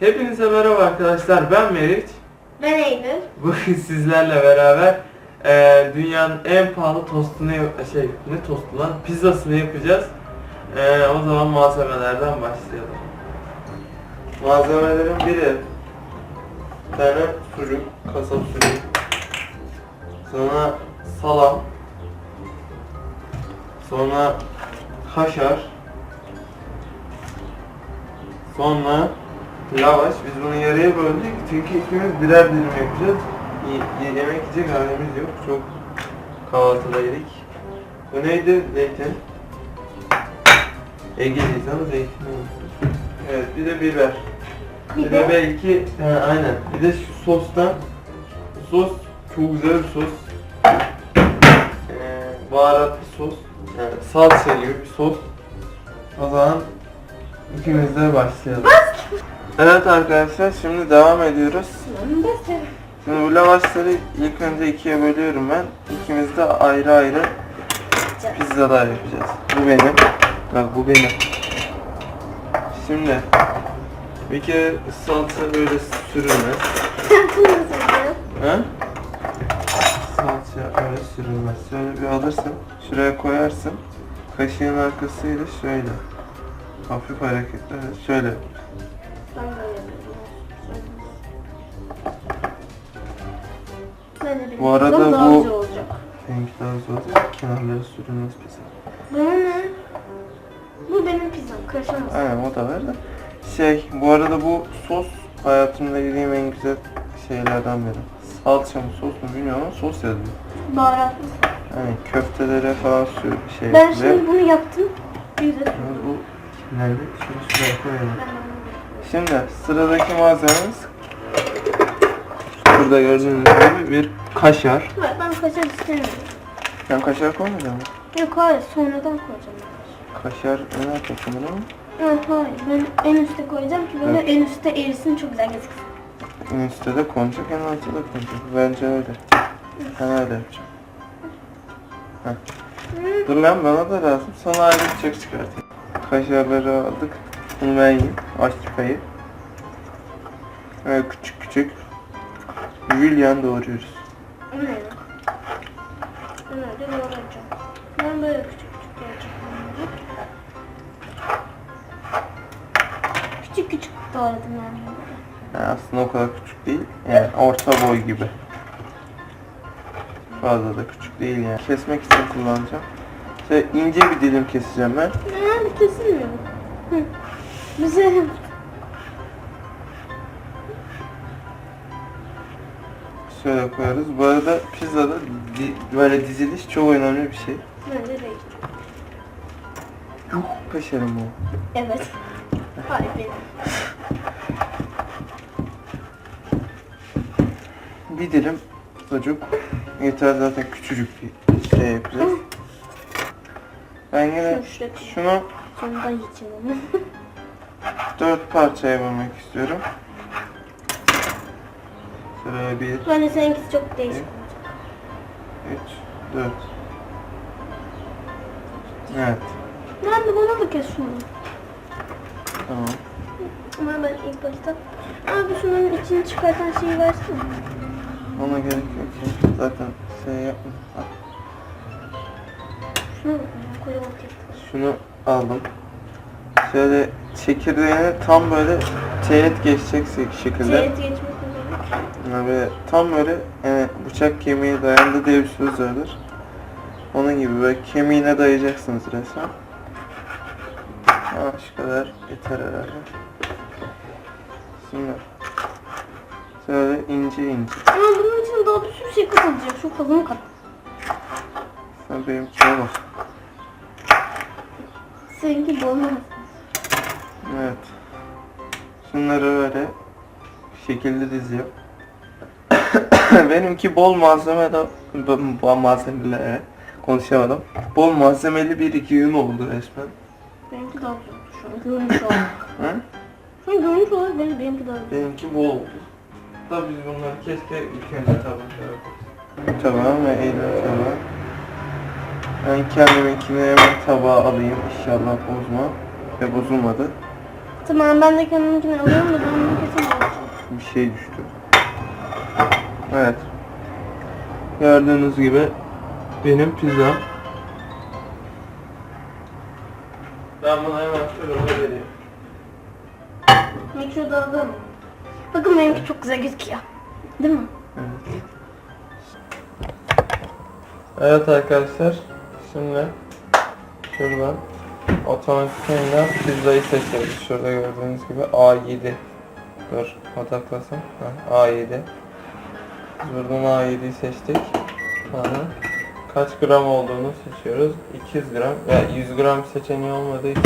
Hepinize merhaba arkadaşlar. Ben Meriç. Ben Eylül. Bugün sizlerle beraber eee, dünyanın en pahalı tostunu şey ne tostu lan pizzasını yapacağız. Eee, o zaman malzemelerden başlayalım. Malzemelerin biri bir tane sucuk, kasap sucuk. Sonra salam. Sonra kaşar. Sonra lavaş. Biz bunu yarıya böldük çünkü ikimiz birer dilim yapacağız. Y- yemek yiyecek halimiz yok. Çok kahvaltıda yedik. Bu neydi? Zeytin. Ege'liyiz ama zeytin. Evet bir de biber. Bir, Bir de, de belki he, aynen. Bir de şu sostan. Sos çok güzel bir sos. Ee, baharatlı sos. Yani salça gibi bir sos. O zaman ikimiz de başlayalım. Evet arkadaşlar şimdi devam ediyoruz. Şimdi bu lavaşları ilk önce ikiye bölüyorum ben. İkimiz de ayrı ayrı pizzalar yapacağız. Bu benim. Bak bu benim. Şimdi bir kere salça böyle sürülmez. Ha? Salça öyle sürülmez. Şöyle bir alırsın, şuraya koyarsın. Kaşığın arkasıyla şöyle. Hafif hareketlerle şöyle. Bu arada bu-. Benimki daha zor. Kenarları sürülmez pizza. Bu ne? Bu benim pizzam. Karışamaz. Aynen o da var da. Şey bu arada bu sos hayatımda yediğim en güzel şeylerden biri. Salça mı sos mu bilmiyorum ama sos yazıyor. Baharatlı. Yani köftelere falan sür şey. Ben şimdi bunu yaptım. Güzel. Bu nerede? Şunu şuraya koyalım. Ben Şimdi sıradaki malzememiz burada gördüğünüz gibi bir kaşar. Ben kaşar istemiyorum. Ben kaşar koymadım mı? Yok hayır sonradan koyacağım. Kaşar ne yapıyorsun bunu? Yok hayır ben en üste koyacağım ki böyle en üstte erisin çok güzel gözüksün. En üstte de konacak, en altta da konacak. Bence öyle. Ben öyle yapacağım. Heh. Dur lan bana da lazım. Sana ayrı bıçak çıkartayım. Kaşarları aldık. Bunu ben yiyeyim. Aşçı payı. Böyle küçük küçük. Julian doğruyoruz. O ne? Ben öyle doğrayacağım. Ben böyle küçük küçük doğrayacağım. Küçük küçük doğradım yani. aslında o kadar küçük değil. Yani orta boy gibi. Fazla da küçük değil yani. Kesmek için kullanacağım. İşte ince bir dilim keseceğim ben. Yani kesilmiyor. Hı. Güzel. Şöyle koyarız. Bu arada pizzada di- böyle diziliş çok önemli bir şey. Bence değil. Yuh bu. Evet. Hayır benim. Bir dilim sucuk. Yeter zaten küçücük bir şey yapacağız. Ben yine Şunu şunu Sonunda yiyeceğim onu. dört parçaya bölmek istiyorum. Şuraya bir, Bence seninkisi çok değişik olacak. üç, dört. Evet, Ben de bana da kes şunu. tamam. Ama ben ilk başta... Abi şunun içini çıkartan şeyi versene. Ona gerek yok. Zaten şey yapma. Al. Şunu koyalım. Şunu aldım. Şöyle çekirdeğini tam böyle teğet geçecek şekilde. Şerit geçmek üzere. Böyle tam böyle yani bıçak kemiğe dayandı diye bir söz vardır. Onun gibi böyle kemiğine dayayacaksınız resmen. Ha, şu kadar yeter herhalde. Şimdi şöyle ince ince. Ama bunun için daha bir sürü şey katılacak. Şu kalın kat. Sen benimkine bak. Seninki olmaz. Evet. Şunları öyle şekilde diziyor. Benimki bol malzeme de evet. konuşamadım. Bol malzemeli bir iki gün oldu resmen. Benimki daha güzel. Şu an görünüş olarak. Hı? Şu an görünüş olarak bence benimki daha güzel. Benimki bol oldu. Da biz bunları keşke ilk önce tabaklara. Tamam ve eline tabağı. Ben kendiminkini hemen tabağa alayım inşallah bozma. Ve bozulmadı. Tamam ben de kendimkini alıyorum da ben bunu şey düştü. Evet. Gördüğünüz gibi benim pizzam. Ben bunu hemen fırına vereyim. Mikrodalga mı? Bakın benimki çok güzel gözüküyor. Değil mi? Evet. Evet arkadaşlar, şimdi şuradan otomatikten pizzayı seçiyoruz. Şurada gördüğünüz gibi A7. Dur, odaklasın. Ha, A7. Biz buradan A7'yi seçtik. Sonra kaç gram olduğunu seçiyoruz. 200 gram veya 100 gram seçeneği olmadığı için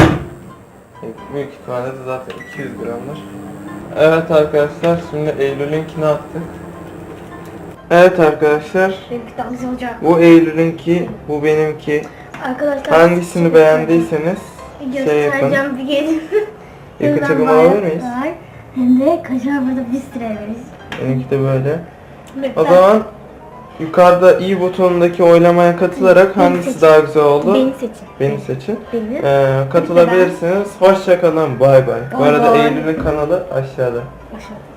e, büyük ihtimalle de zaten 200 gramdır. Evet arkadaşlar, şimdi Eylül'ünkini attık. Evet arkadaşlar, bu Eylül'ünki, bu benimki. Arkadaşlar Hangisini beğendiyseniz şey yapın. bir gelin. Yakın çekim alabilir miyiz? var. Hem de kaşar burada sürü veririz. Benimki de böyle. O zaman yukarıda i butonundaki oylamaya katılarak Beni hangisi seçin. daha güzel oldu? Beni seçin. Beni seçin. Beni. Ee, katılabilirsiniz. Hoşçakalın. Bay bay. Bu arada. Eylül'ün kanalı aşağıda. Aşağı.